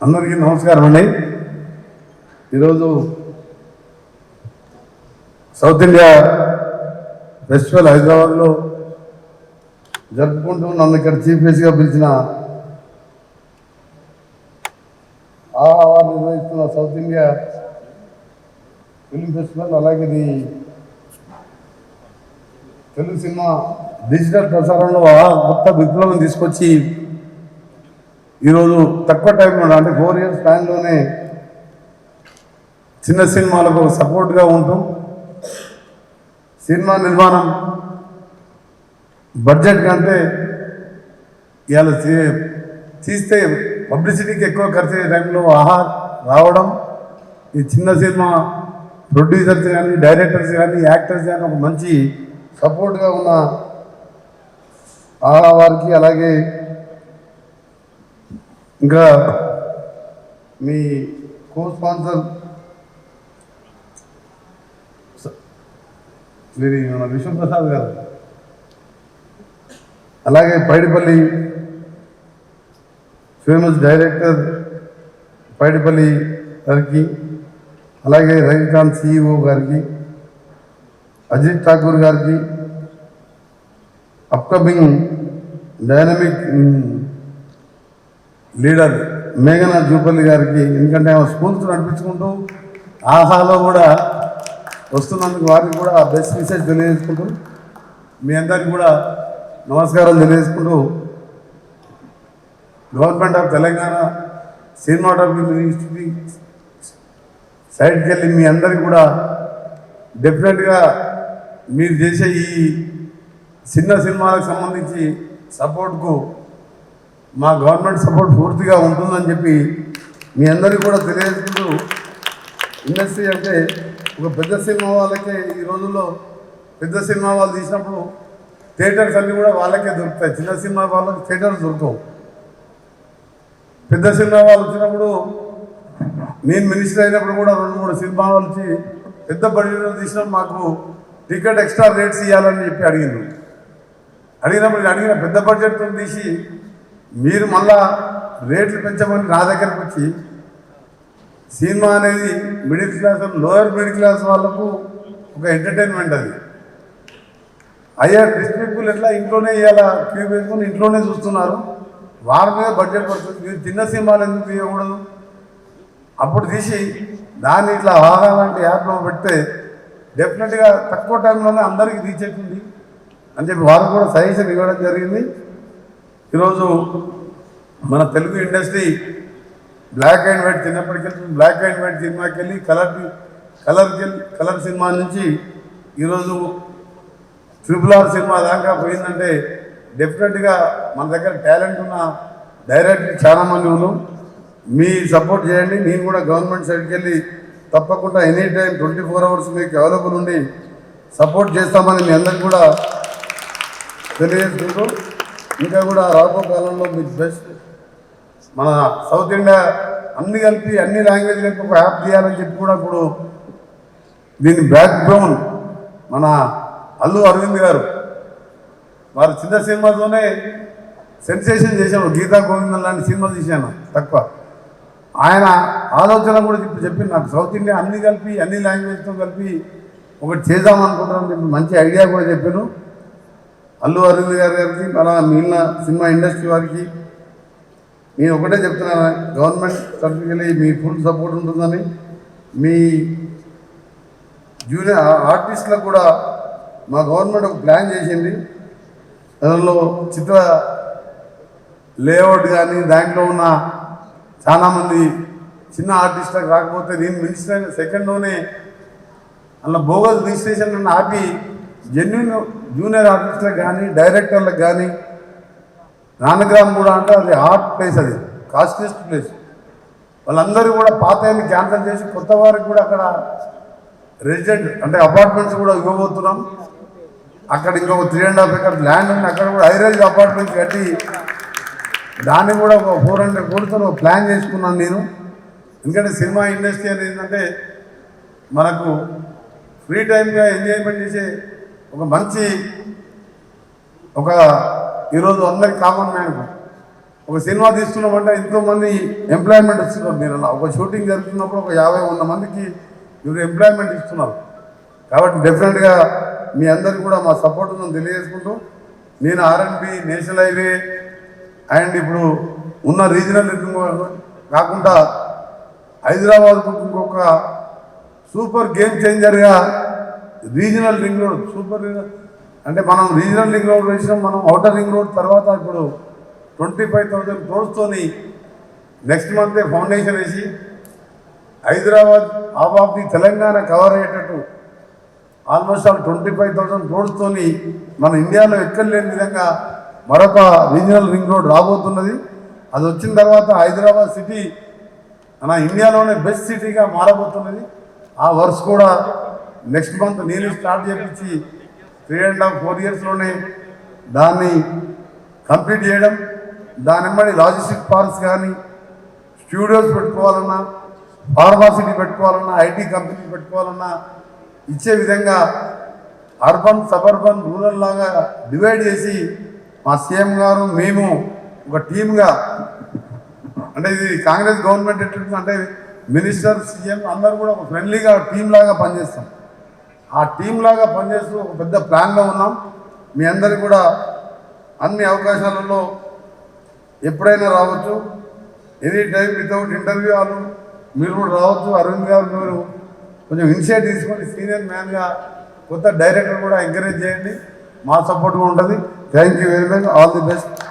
అందరికీ నమస్కారం అండి. ఈరోజు సౌత్ ఇండియా ఫెస్టివల్ హైదరాబాద్లో జరుపుకుంటూ నన్ను ఇక్కడ చీఫ్ గెస్ట్గా పిలిచిన ఆ నిర్వహిస్తున్న సౌత్ ఇండియా ఫిల్మ్ ఫెస్టివల్ అలాగే ఇది తెలుగు సినిమా డిజిటల్ ప్రసారంలో ఆ కొత్త విప్లవం తీసుకొచ్చి ఈరోజు తక్కువ టైంలో అంటే ఫోర్ ఇయర్స్ టైంలోనే చిన్న సినిమాలకు సపోర్ట్గా ఉంటూ సినిమా నిర్మాణం బడ్జెట్ కంటే ఇవాళ తీస్తే పబ్లిసిటీకి ఎక్కువ ఖర్చు అయ్యే టైంలో ఆహా రావడం ఈ చిన్న సినిమా ప్రొడ్యూసర్స్ కానీ డైరెక్టర్స్ కానీ యాక్టర్స్ కానీ ఒక మంచి సపోర్ట్గా ఉన్న ఆహా వారికి అలాగే ఇంకా మీ కో స్పాన్సర్ మీరు వీరి మన విశ్వప్రసాద్ గారు. అలాగే పైడిపల్లి ఫేమస్ డైరెక్టర్ పైడిపల్లి గారికి అలాగే రవికాంత్ సిఇఓ గారికి అజిత్ ఠాకూర్ గారికి అప్కమింగ్ డైనమిక్ లీడర్ మేఘనా జూపల్లి గారికి ఎందుకంటే ఆమె స్కూల్స్ నడిపించుకుంటూ ఆహాలో కూడా వస్తున్నందుకు వారికి కూడా బెస్ట్ మెసేజ్ తెలియజేసుకుంటూ మీ అందరికీ కూడా నమస్కారం తెలియజేసుకుంటూ government of Telangana cinematography ministry సైడ్కి వెళ్ళి మీ అందరికీ కూడా డెఫినెట్గా మీరు చేసే ఈ చిన్న సినిమాలకు సంబంధించి సపోర్ట్కు మా గవర్నమెంట్ సపోర్ట్ పూర్తిగా ఉంటుందని చెప్పి మీ అందరికీ కూడా తెలియజేస్తూ ఇండస్ట్రీ అంటే ఒక పెద్ద సినిమా వాళ్ళకే ఈ రోజుల్లో పెద్ద సినిమా వాళ్ళు తీసినప్పుడు థియేటర్స్ అన్నీ కూడా వాళ్ళకే దొరుకుతాయి. చిన్న సినిమా వాళ్ళకి థియేటర్స్ దొరకవు పెద్ద సినిమా వాళ్ళు వచ్చినప్పుడు నేను మినిస్టర్ అయినప్పుడు కూడా రెండు మూడు సినిమా వాళ్ళు వచ్చి పెద్ద బడ్జెట్ తీసినప్పుడు మాకు టికెట్ ఎక్స్ట్రా రేట్స్ ఇవ్వాలని చెప్పి అడిగింది అడిగినప్పుడు నేను అడిగిన పెద్ద బడ్జెట్తో తీసి మీరు మళ్ళా రేట్లు పెంచమని నా దగ్గరకు వచ్చి సినిమా అనేది middle class lower middle class వాళ్ళకు ఒక ఎంటర్టైన్మెంట్ అది. అయ్యా రిచ్ పీపుల్ ఎట్లా ఇంట్లోనే ఇవ్వాలా క్యూ వేసుకొని ఇంట్లోనే చూస్తున్నారు. వారి మీద బడ్జెట్ పడుతుంది. మీరు చిన్న సినిమాలు ఎందుకు తీయకూడదు అప్పుడు తీసి దాన్ని ఇట్లా ఆహా లాంటి యాప్లో పెడితే డెఫినెట్గా తక్కువ టైంలోనే అందరికీ రీచ్ అవుతుంది అని చెప్పి వారు కూడా సజెషన్ ఇవ్వడం జరిగింది. ఈరోజు మన Telugu industry black and white చిన్నప్పటికి black and white సినిమాకి వెళ్ళి కలర్ కలర్ కలర్ సినిమా నుంచి ఈరోజు ట్రిపుల్ ఆర్ సినిమా దాకా పోయిందంటే డెఫినెట్గా మన దగ్గర టాలెంట్ ఉన్న డైరెక్టర్ చాలా మంది ఉన్నారు మీ సపోర్ట్ చేయండి. నేను కూడా గవర్నమెంట్ సైడ్కి వెళ్ళి తప్పకుండా any time twenty four hours మీకు అవైలబుల్ ఉండి సపోర్ట్ చేస్తామని మీ అందరికి కూడా తెలియజేసుకుంటూ ఇంకా కూడా రాబో కాలంలో మీకు బెస్ట్ మన సౌత్ ఇండియా అన్ని కలిపి అన్ని లాంగ్వేజ్ కలిపి ఒక యాప్ చేయాలని చెప్పి కూడా ఇప్పుడు దీని బ్యాక్ గ్రౌండ్ మన అల్లు అరవింద్ గారు. వారు చిన్న సినిమాతోనే సెన్సేషన్ చేశాను గీతా గోవిందం లాంటి సినిమా తీశాను. తక్కువ. ఆయన ఆలోచన కూడా చెప్పి చెప్పి నాకు. సౌత్ ఇండియా అన్ని కలిపి అన్ని లాంగ్వేజ్తో కలిపి ఒకటి చేద్దామనుకుంటున్నాను చెప్పి మంచి ఐడియా కూడా చెప్పాను అల్లు అరవింద్ గారి గారికి అలా మిగిలిన సినిమా ఇండస్ట్రీ వారికి నేను ఒకటే చెప్తున్నాను గవర్నమెంట్ తరఫుకెళ్ళి మీ ఫుల్ సపోర్ట్ ఉంటుందని మీ జూనియర్ ఆర్టిస్టులకు కూడా మా గవర్నమెంట్ ఒక ప్లాన్ చేసింది. అందులో చిత్ర లేఅవుట్ కానీ దాంట్లో ఉన్న చాలామంది చిన్న ఆర్టిస్టులకు రాకపోతే నేను మినిస్టర్ సెకండ్లోనే అలా బోగస్ రిజిస్ట్రేషన్ ఆపి జెన్యున్ జూనియర్ ఆర్టిస్టులకు కానీ డైరెక్టర్లకు కానీ నాన్నగ్రామ్ కూడా అంటే అది హాట్ ప్లేస్ అది కాస్ట్లిస్ట్ ప్లేస్. వాళ్ళందరూ కూడా పాత క్యాన్సల్ చేసి కొత్త వారికి కూడా అక్కడ రెసిడెంట్ అంటే అపార్ట్మెంట్స్ కూడా ఇవ్వబోతున్నాం. అక్కడ ఇంకొక three and half acre land ఉంది. అక్కడ కూడా హైరేజ్ అపార్ట్మెంట్స్ కట్టి దాన్ని కూడా ఒక ఫోర్ హండ్రెడ్ కోడితో ప్లాన్ చేసుకున్నాను నేను. ఎందుకంటే సినిమా ఇండస్ట్రీ అనేది ఏంటంటే మనకు ఫ్రీ టైంగా ఎంజాయ్మెంట్ చేసే ఒక మంచి ఒక ఈరోజు అందరికి కామన్ మ్యాన్ ఒక సినిమా తీస్తున్నామంటే ఎంతోమంది ఎంప్లాయ్మెంట్ ఇస్తున్నారు మీరు అలా. ఒక షూటింగ్ జరుగుతున్నప్పుడు ఒక యాభై వంద మందికి మీరు ఎంప్లాయ్మెంట్ ఇస్తున్నారు. కాబట్టి డెఫినెట్గా మీ అందరికి కూడా మా సపోర్ట్ ఉందని తెలియజేసుకుంటూ నేను ఆర్ఎన్బి నేషనల్ హైవే అండ్ ఇప్పుడు ఉన్న రీజనల్ కాకుండా హైదరాబాద్కు ఇంకొక సూపర్ గేమ్ చేంజర్గా రీజనల్ రింగ్ రోడ్ సూపర్ అంటే మనం రీజనల్ రింగ్ రోడ్ వేసినాం మనం అవుటర్ రింగ్ రోడ్ తర్వాత ఇప్పుడు ట్వంటీ ఫైవ్ థౌజండ్ క్రోడ్స్తోని నెక్స్ట్ మంతే ఫౌండేషన్ వేసి Hyderabad half of the Telangana cover అయ్యేటట్టు almost all twenty five thousand క్రోడ్స్తోని మన ఇండియాలో ఎక్కడ లేని విధంగా మరొక రీజనల్ రింగ్ రోడ్ రాబోతున్నది. అది వచ్చిన తర్వాత హైదరాబాద్ సిటీ మన ఇండియాలోనే బెస్ట్ సిటీగా మారబోతున్నది. ఆ వర్క్స్ కూడా నెక్స్ట్ మంత్ నేను స్టార్ట్ చేపించి త్రీ అండ్ హాఫ్ ఫోర్ ఇయర్స్లోనే దాన్ని కంప్లీట్ చేయడం. దాని వెంబడి లాజిస్టిక్ పార్క్స్ కానీ స్టూడియోస్ పెట్టుకోవాలన్నా ఫార్మాసిటీ పెట్టుకోవాలన్నా ఐటీ కంపెనీ పెట్టుకోవాలన్నా ఇచ్చే విధంగా అర్బన్ సబర్బన్ రూరల్ లాగా డివైడ్ చేసి మా సీఎం గారు మేము ఒక టీమ్గా అంటే ఇది కాంగ్రెస్ గవర్నమెంట్ ఎట్లుంటుంది అంటే మినిస్టర్ సీఎం అందరూ కూడా ఒక ఫ్రెండ్లీగా టీం లాగా పనిచేస్తాం. ఆ టీం లాగా పనిచేస్తూ ఒక పెద్ద ప్లాన్లో ఉన్నాం. మీ అందరికీ కూడా అన్ని అవకాశాలలో ఎప్పుడైనా రావచ్చు. ఎనీ టైం వితౌట్ ఇంటర్వ్యూ వాళ్ళు మీరు కూడా రావచ్చు. అరవింద్ గారు మీరు కొంచెం ఇనిషియేట్ తీసుకొని సీనియర్ మ్యాన్గా కొత్త డైరెక్టర్ కూడా ఎంకరేజ్ చేయండి. మా సపోర్ట్గా ఉంటుంది. Thank you very much all the best